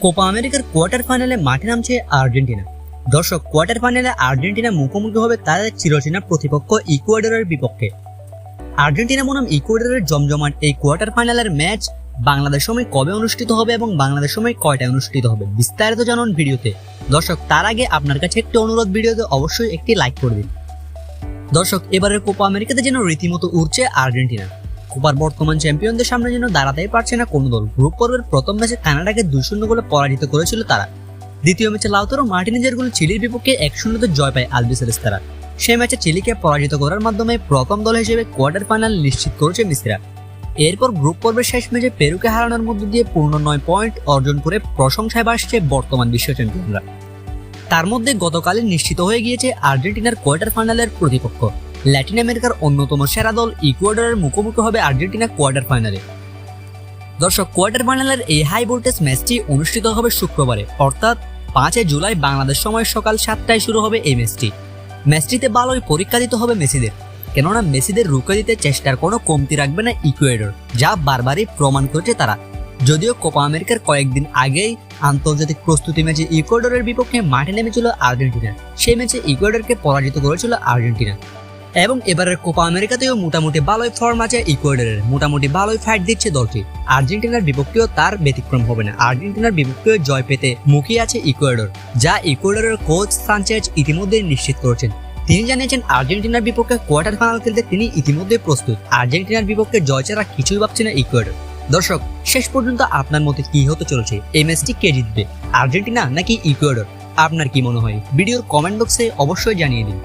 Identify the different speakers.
Speaker 1: Copa আমেরিকার quarter ফাইনালে মাঠে নামছে আর্জেন্টিনা। দর্শক, কোয়ার্টার ফাইনালে আর্জেন্টিনা মুখোমুখি হবে তাদের চিরচেনা প্রতিপক্ষ ইকুয়েডরের বিপক্ষে। আর্জেন্টিনা বনাম ইকুয়েডরের জমজমাট এই কোয়ার্টার ফাইনালের ম্যাচ বাংলাদেশ সময় কবে অনুষ্ঠিত হবে এবং বাংলাদেশ সময় কয়টায় অনুষ্ঠিত হবে, বিস্তারিত জানুন ভিডিওতে। দর্শক, তার আগে আপনার কাছে একটি অনুরোধ ভিডিওতে অবশ্যই একটি লাইক করে দিন। দর্শক, এবারের কোপা আমেরিকাতে যেন রীতিমতো উঠছে আর্জেন্টিনা। কোপার বর্তমান চ্যাম্পিয়নদের সামনে যেন দাঁড়াতেই পারছে না কোনো দল। গ্রুপ পর্বের প্রথম ম্যাচে কানাডাকে দুই শূন্য গোলে পরাজিত করেছিল তারা। দ্বিতীয় ম্যাচে লাউতারো মার্টিনেজের গোলে চিলির বিপক্ষে এক শূন্যতে জয় পায় আলবিসেলেস তারা সেই ম্যাচে চিলিকে পরাজিত করার মাধ্যমে প্রথম দল হিসেবে কোয়ার্টার ফাইনাল নিশ্চিত করেছে মিসরা। এরপর গ্রুপ পর্বের শেষ ম্যাচে পেরুকে হারানোর মধ্য দিয়ে পূর্ণ নয় পয়েন্ট অর্জন করে প্রশংসায় বাসছে বর্তমান বিশ্ব চ্যাম্পিয়নরা। তার মধ্যে গতকালই নিশ্চিত হয়ে গিয়েছে আর্জেন্টিনার কোয়ার্টার ফাইনালের প্রতিপক্ষ। ল্যাটিন আমেরিকার অন্যতম সেরা দল ইকুয়েডরের মুখোমুখি হবে আর্জেন্টিনা কোয়ার্টার ফাইনালে দর্শক কোয়ার্টার ফাইনালের এই হাই ভোল্টেজ ম্যাচটি অনুষ্ঠিত হবে শুক্রবারে, অর্থাৎ পাঁচই জুলাই বাংলাদেশ সময় সকাল সাতটায় শুরু হবে এই ম্যাচটি ম্যাচটিতে ভালোই পরীক্ষা দিতে হবে মেসিদের, কেননা মেসিদের রুখে দিতে চেষ্টার কোনো কমতি রাখবে না ইকুয়েডর যা বারবারই প্রমাণ করেছে তারা। যদিও কোপা আমেরিকার কয়েকদিন আগেই আন্তর্জাতিক প্রস্তুতি ম্যাচে ইকুয়েডরের বিপক্ষে মাঠে নেমেছিল আর্জেন্টিনা, সেই ম্যাচে ইকুয়েডরকে পরাজিত করেছিল আর্জেন্টিনা। এবং এবারের কোপা আমেরিকাতেও মোটামুটি ভালোই ফর্ম আছে ইকুয়েডরের মোটামুটি ভালোই ফাইট দিচ্ছে দলটি। আর্জেন্টিনার বিপক্ষেও তার ব্যতিক্রম হবে না। আর্জেন্টিনার বিপক্ষেও জয় পেতে মুখিয়ে আছে ইকুয়েডর যা ইকুয়েডরের কোচ সানচেজ ইতিমধ্যেই নিশ্চিত করেছেন। তিনি জানিয়েছেন, আর্জেন্টিনার বিপক্ষে কোয়ার্টার ফাইনাল খেলতে তিনি ইতিমধ্যে প্রস্তুত। আর্জেন্টিনার বিপক্ষে জয় ছাড়া কিছুই ভাবছে না ইকুয়েডর দর্শক, শেষ পর্যন্ত আপনার মতে কি হতে চলেছে? এই ম্যাচটি কে জিতবে? আর্জেন্টিনা নাকি ইকুয়েডর আপনার কি মনে হয়? ভিডিওর কমেন্ট বক্সে অবশ্যই জানিয়ে দিন।